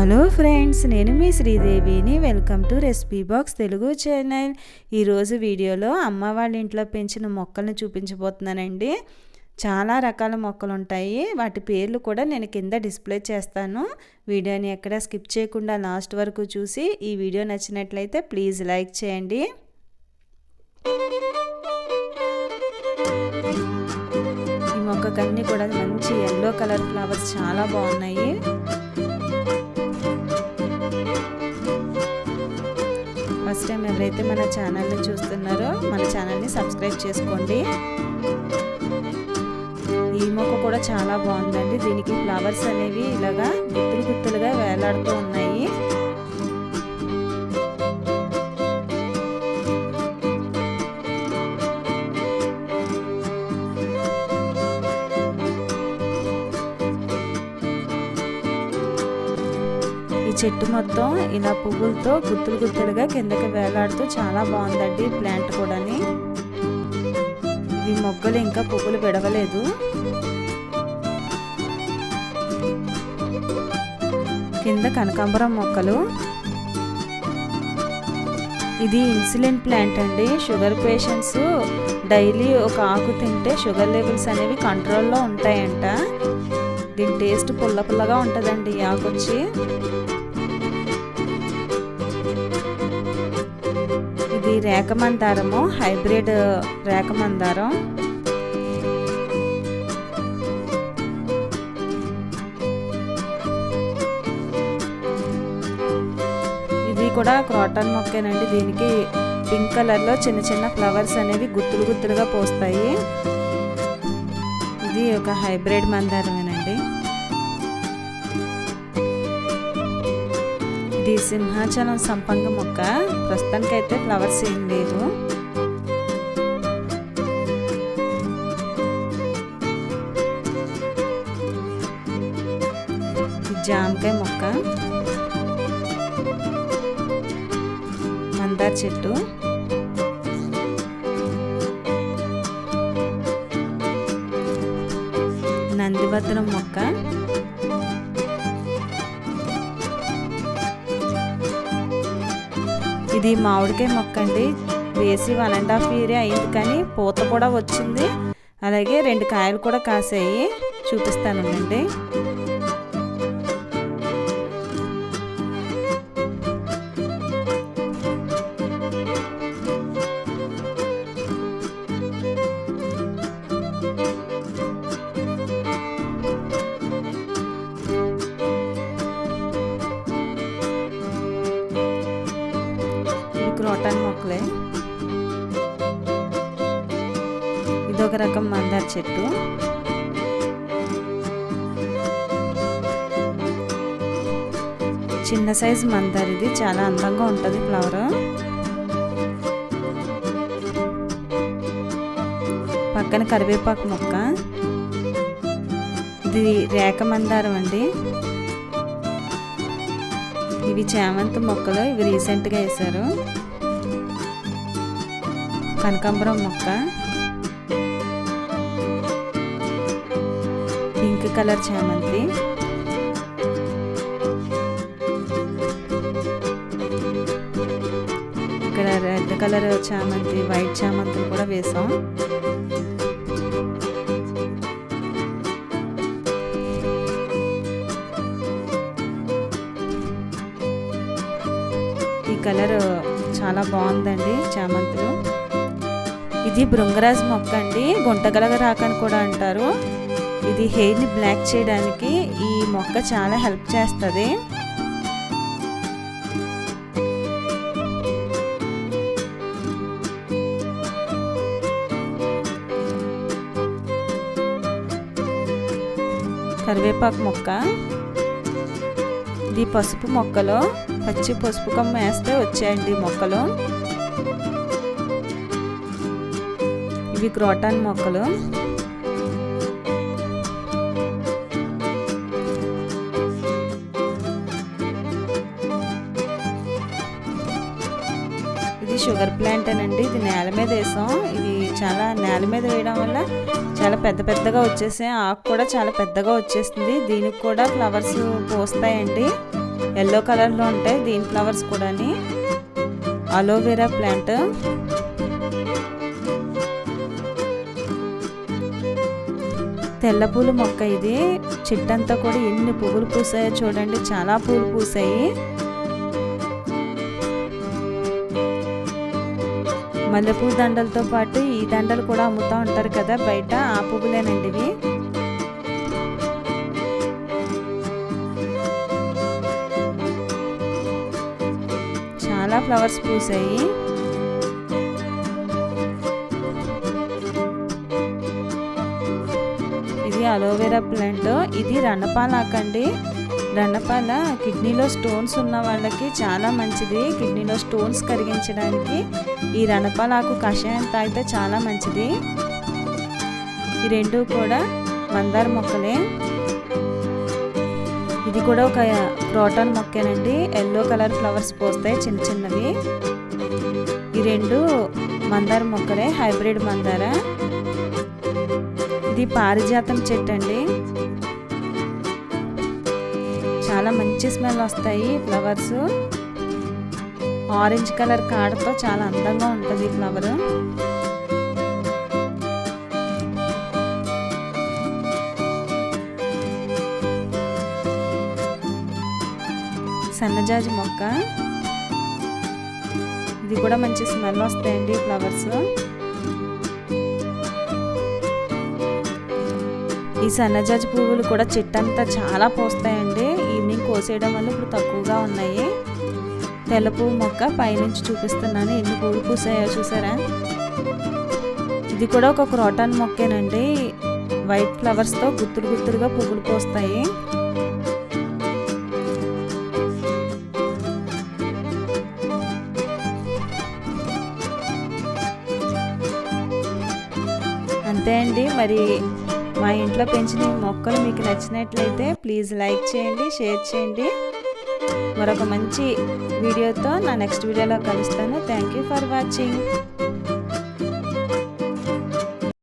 Hello friends నేను మీ శ్రీదేవిని. Welcome to recipe box Telugu channel. ఈరోజు వీడియోలో అమ్మ వాళ్ళ ఇంట్లో పెంచిన మొక్కలను చూపించబోతున్నానండి. చాలా రకాల మొక్కలు ఉంటాయి. వాటి పేర్లు కూడా నేను కింద డిస్ప్లే చేస్తాను. వీడియోని ఎక్కడ స్కిప్ చేయకుండా లాస్ట్ వరకు చూసి ఈ వీడియో నచ్చినట్లయితే ప్లీజ్ లైక్ చేయండి. ఈ మొక్కకన్నీ కూడా మంచి ఎల్లో కలర్ ఫ్లవర్స్ చాలా బాగున్నాయి. టైం ఎవరైతే మన ఛానల్ని చూస్తున్నారో మన ఛానల్ని సబ్స్క్రైబ్ చేసుకోండి. ఈ మొక్క కూడా చాలా బాగుందండి. దీనికి ఫ్లవర్స్ అనేవి ఇలాగా గుత్తులు గుత్తులుగా వేలాడుతూ ఉన్నాయి. చెట్టు మొత్తం ఇలా పువ్వులతో గుత్తులు గుత్తులుగా కిందకి వేలాడుతూ చాలా బాగుందండి ప్లాంట్ కూడాని. ఈ మొగ్గలు ఇంకా పువ్వులు విడవలేదు. కింద కనకాంబరం మొక్కలు. ఇది ఇన్సులిన్ ప్లాంట్ అండి. షుగర్ పేషెంట్స్ డైలీ ఒక ఆకు తింటే షుగర్ లెవెల్స్ అనేవి కంట్రోల్లో ఉంటాయంట. దీని టేస్ట్ పుల్ల పుల్లగా ఉంటుందండి ఈ ఆకు వచ్చి. రేఖ మందారము హైబ్రిడ్ రేఖమందారం. ఇది కూడా క్రాటన్ మొక్కేనండి. దీనికి పింక్ కలర్లో చిన్న చిన్న ఫ్లవర్స్ అనేవి గుత్తులు గుత్తులుగా పోస్తాయి. ఇది ఒక హైబ్రిడ్ మందారమేనండి. ఇది సింహాచలం సంపంగ మొక్క. ప్రస్తుతానికి అయితే ఫ్లవర్స్ ఏం లేవు జామకాయ మొక్క. మందార చెట్టు. నందిభద్రం మొక్క. ఇది మామిడికాయ మొక్క అండి వేసి వన్ అండ్ హాఫ్ ఇయర్ అయింది కానీ పూత కూడా వచ్చింది. అలాగే రెండు కాయలు కూడా కాసాయి. చూపిస్తానండి ఒక రకం మందార చెట్టు. చిన్న సైజు మందార ఇది చాలా అందంగా ఉంటుంది ఫ్లవర్. పక్కన కరివేపాకు మొక్క. ఇది రేఖ మందారం అండి. ఇవి చామంతి మొక్కలు ఇవి రీసెంట్గా వేశారు. కనకాంబరం మొక్క. పింక్ కలర్ చామంతి. ఇక్కడ రెడ్ కలర్ చామంతి వైట్ చామంతి కూడా వేసాం. ఈ కలర్ చాలా బాగుందండి చామంతులు. ఇది భృంగరాజ్ మొక్క అండి గుంటగలగ రాకని కూడా అంటారు. ఇది హెయిర్ని బ్లాక్ చేయడానికి ఈ మొక్క చాలా హెల్ప్ చేస్తుంది. కరివేపాకు మొక్క. ఇది పసుపు మొక్కలో పచ్చి పసుపు కొమ్మ వేస్తే వచ్చాయండి మొక్కలు. ఇవి క్రోటాన్ మొక్కలు. షుగర్ ప్లాంట్ అనండి. ఇది నేల మీద వేసాం. ఇది చాలా నేల మీద వేయడం వల్ల చాలా పెద్ద పెద్దగా వచ్చేసాయి. ఆకు కూడా చాలా పెద్దగా వచ్చేస్తుంది. దీనికి కూడా ఫ్లవర్స్ పోస్తాయండి. ఎల్లో కలర్లో ఉంటాయి. దీని ఫ్లవర్స్ కూడాని. Aloe vera plant. తెల్ల పూల మొక్క ఇది. చెట్టంతా కూడా ఎన్ని పువ్వులు పూసాయో చూడండి. చాలా పూలు పూసాయి. మల్లెపూ దండలతో పాటు ఈ దండలు కూడా అమ్ముతూ ఉంటారు కదా బయట. ఆ పువ్వులేనండి ఇవి చాలా ఫ్లవర్స్ పూసాయి. ఇది అలోవెరా ప్లాంట్. ఇది రణపాలాకండి. రణపాల కిడ్నీలో స్టోన్స్ ఉన్న వాళ్ళకి చాలా మంచిది. కిడ్నీలో స్టోన్స్ కరిగించడానికి ఈ రణపాలాకు కషాయం తాగితే చాలా మంచిది. ఈ రెండు కూడా మందార మొక్కలే. ఇది కూడా ఒక క్రోటాన్ మొక్కేనండి. ఎల్లో కలర్ ఫ్లవర్స్ పోస్తాయి చిన్న చిన్నవి. ఈ రెండు మందార మొక్కలే హైబ్రిడ్ మందార. ఇది పారిజాతం చెట్టు అండి చాలా మంచి స్మెల్ వస్తాయి ఫ్లవర్స్. ఆరెంజ్ కలర్ కాడతో చాలా అందంగా ఉంటుంది ఈ ఫ్లవర్. సన్నజాజి మొక్క. ఇది కూడా మంచి స్మెల్ వస్తాయండి ఫ్లవర్స్. ఈ సన్నజాజి పువ్వులు కూడా చెట్టంతా చాలా పోస్తాయండి. ఈవినింగ్ కోసేయడం వల్ల ఇప్పుడు తక్కువగా ఉన్నాయి. తెల్ల మొక్క పైనుంచి చూపిస్తున్నాను. ఎన్ని పువ్వులు పూసాయో చూసారా? ఇది కూడా ఒక క్రోటాన్ మొక్కేనండి. వైట్ ఫ్లవర్స్తో గుత్తులు గుత్తులుగా పువ్వులు పోస్తాయి. అంతే అండి. మరి మా ఇంట్లో పెంచిన మొక్కలు మీకు నచ్చినట్లయితే ప్లీజ్ లైక్ చేయండి షేర్ చేయండి. మరొక మంచి వీడియోతో నా నెక్స్ట్ వీడియోలో కలుస్తాను. Thank you for watching